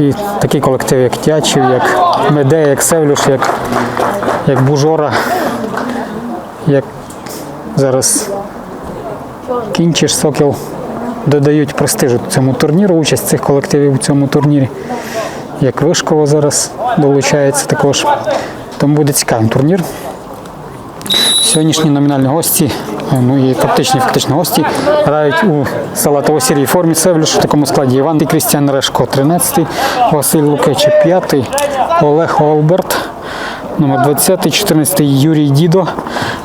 І такі колективи, як Тячів, як Меде, як Севлюш, як, як Бужора, як зараз Кінчиш, Сокіл додають престижу цьому турніру, участь цих колективів у цьому турнірі. Як Вишково зараз долучається також. Тому буде цікавий турнір. Сьогоднішні номінальні гості, е, ну і фактичні фактичні гості грають у салатово сірій формі Севлюш в такому складі Іван і Крістіан Решко 13, Василь Лукечі 5, Олег Олберт, номер 20, 14 Юрій Дідо,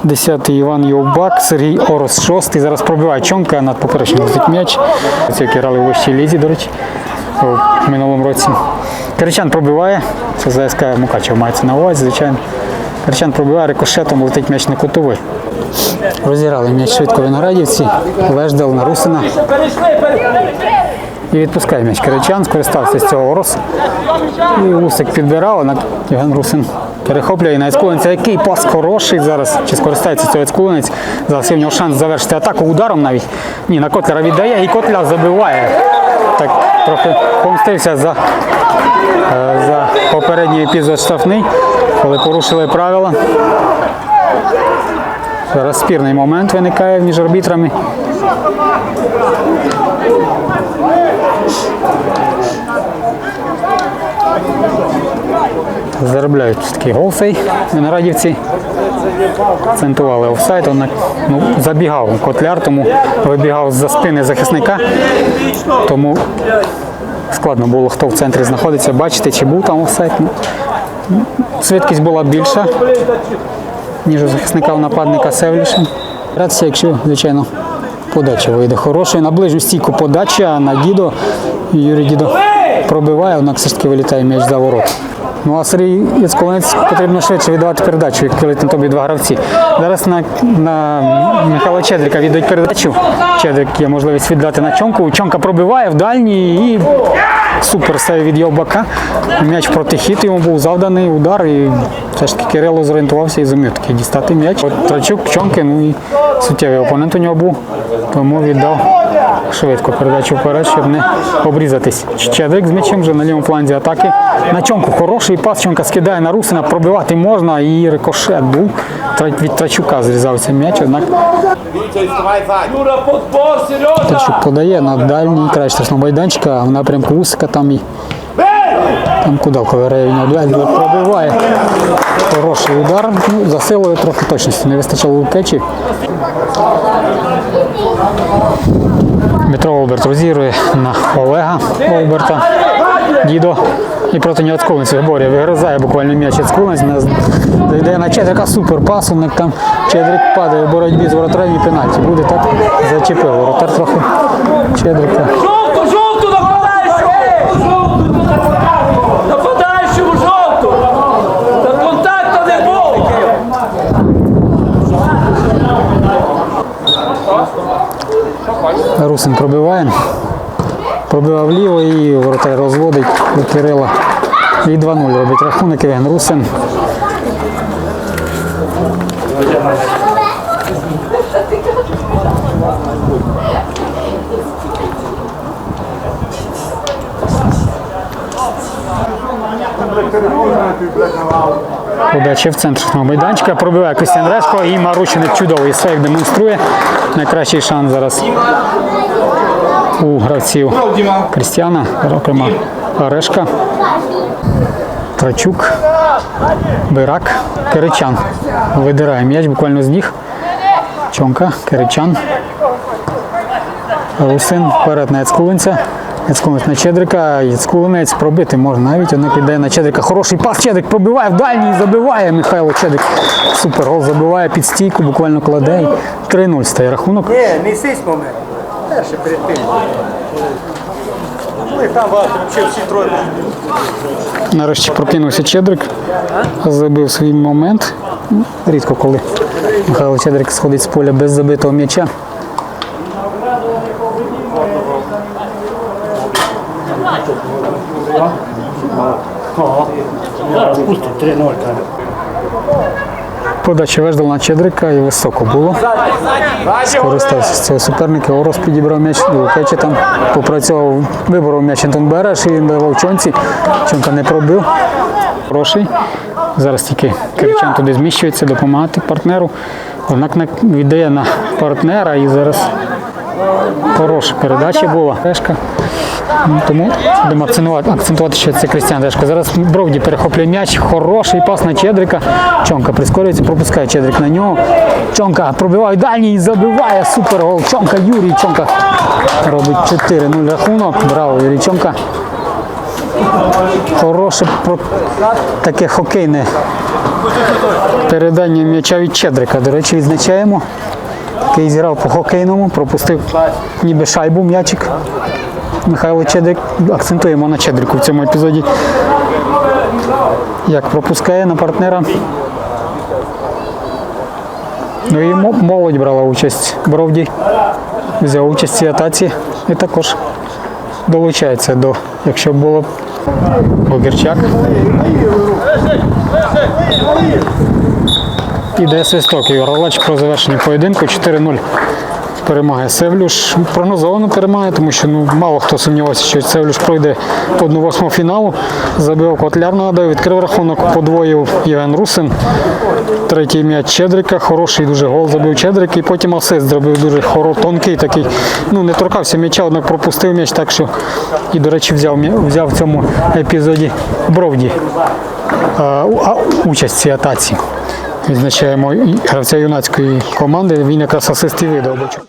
10 Іван Йовбак, Сергій Орос 6. Зараз пробиває чонка над поперечним летить м'яч. Ці, які грали у вищій лізі, до речі, в минулому році. Киричан пробиває, це ЗСК Мукачев мається на увазі, звичайно. Киричан пробиває рикошетом, летить м'яч на кутовий. Розіграли м'яч швидко виноградівці, Леждал на Русина. І відпускає м'яч Киричан, скористався з цього Орос. І Усик підбирав, однак Євген Русин перехоплює на Ецкулинця. Який пас хороший зараз. Чи скористається цього Ецкулинець? Зараз є в нього шанс завершити атаку ударом навіть. Ні, на Котлера віддає і Котля забиває. Так трохи помстився за, е, за попередній епізод штрафний, коли порушили правила. Зараз спірний момент виникає між арбітрами. Заробляють такий гол цей виноградівці. Акцентували офсайд, однак ну, забігав котляр, тому вибігав з-за спини захисника. Тому складно було, хто в центрі знаходиться, бачити, чи був там офсайд. Ну, Швидкість була більша, ніж у захисника у нападника Севліша. Гратися, якщо, звичайно, подача вийде хорошою. На ближню стійку подача на Дідо. Юрій Дідо пробиває, однак все ж таки вилітає м'яч за ворот. Ну а Сергій Яцколинець потрібно швидше віддавати передачу, як летить на тобі два гравці. Зараз на, на Михайла Чедрика віддають передачу. Чедрик є можливість віддати на чонку. Чонка пробиває в дальній і супер сейв від Йовбака. М'яч проти хід йому був завданий удар. І все ж таки Кирило зорієнтувався і зумів таки дістати м'яч. От Трачук, чонки, ну і суттєвий опонент у нього був, тому віддав швидко передачу вперед, щоб не обрізатись. Чедрик з м'ячем вже на лівому фланзі атаки. На чонку хороший пас, чонка скидає на Русина, пробивати можна, і рикошет був. Від Трачука зрізався м'яч, однак Юра, подбор, Сережа! Трачук подає на дальній край штрафного майданчика, в напрямку Усика там і там виграє дуель, пробиває. Хороший удар, ну, за силою трохи точності. Не вистачало Лукечі. Дмитро Олберт розігрує на Олега Олберта. Дідо. І проти нього Цкулинець Боря вигризає буквально м'яч Цкулинець. Зайде на Чедрика супер пас, там Чедрик падає в боротьбі з воротарем і пенальті. Буде так зачепив воротар трохи Чедрика. Жовту, жовту, нападаючу! Жовту, нападаючому жовту! Та контакту не було! Русин пробиває. Пробивав вліво і воротар розводить до Кирила. І 2-0 робить рахунок Євген Русин. Подача в центр майданчика. Пробиває Костян Решко і Марущиник чудовий сейв демонструє. Найкращий шанс зараз у гравців Крістіана, зокрема Решка, Трачук, Бирак, Киричан. Видирає м'яч буквально з ніг. Чонка, Киричан. Русин вперед на Яцкулинця. Яцкулинець на Чедрика. Яцкулинець пробити можна навіть. Однак віддає на Чедрика. Хороший пас. Чедрик пробиває в дальній і забиває. Михайло Чедрик. Супер гол забиває під стійку, буквально кладе. і 3-0 стає рахунок. Ні, не сись момент. Перше перед тим. Ну і там взагалі всі троє. Нарешті прокинувся Чедрик, забив свій момент. Ну, Рідко коли Михайло Чедрик сходить з поля без забитого м'яча. Зараз пустить 3-0. Подача Веждал на Чедрика і високо було. Скористався з цього суперника. Орос підібрав м'яч Лукачі там попрацював, виборов м'яч Антон Береш і він давав чонці. Чонка не пробив. Хороший. Зараз тільки Киричан туди зміщується, допомагати партнеру. Однак віддає на партнера і зараз хороша передача була. Решка. Ну, Тому будемо акцентувати, акцентувати, що це Крістіан Дешко. Зараз Бровді перехоплює м'яч, хороший пас на Чедрика. Чонка прискорюється, пропускає Чедрик на нього. Чонка пробиває дальній і забиває супер гол. Чонка Юрій Чонка робить 4-0 рахунок. Браво, Юрій Чонка. Хороше таке хокейне передання м'яча від Чедрика. До речі, відзначаємо. Який зіграв по хокейному, пропустив ніби шайбу м'ячик. Михайло Чедрик. Акцентуємо на Чедрику в цьому епізоді. Як пропускає на партнера. Ну і молодь брала участь. Бровді взяв участь в цій атаці і також долучається до, якщо було б Богерчак. Іде свисток і Орлач про завершення поєдинку 4-0. Перемагає Севлюш. Прогнозовано перемагає, тому що ну, мало хто сумнівався, що Севлюш пройде 1-8 фіналу. Забив Котляр нагадаю, відкрив рахунок, подвоїв Євген Русин. Третій м'яч Чедрика, хороший дуже гол забив Чедрик і потім асист зробив дуже хоро, тонкий такий. Ну не торкався м'яча, однак пропустив м'яч, так що і, до речі, взяв, взяв в цьому епізоді Бровді участь в цій атаці. Відзначаємо гравця юнацької команди, він якраз асистів видав.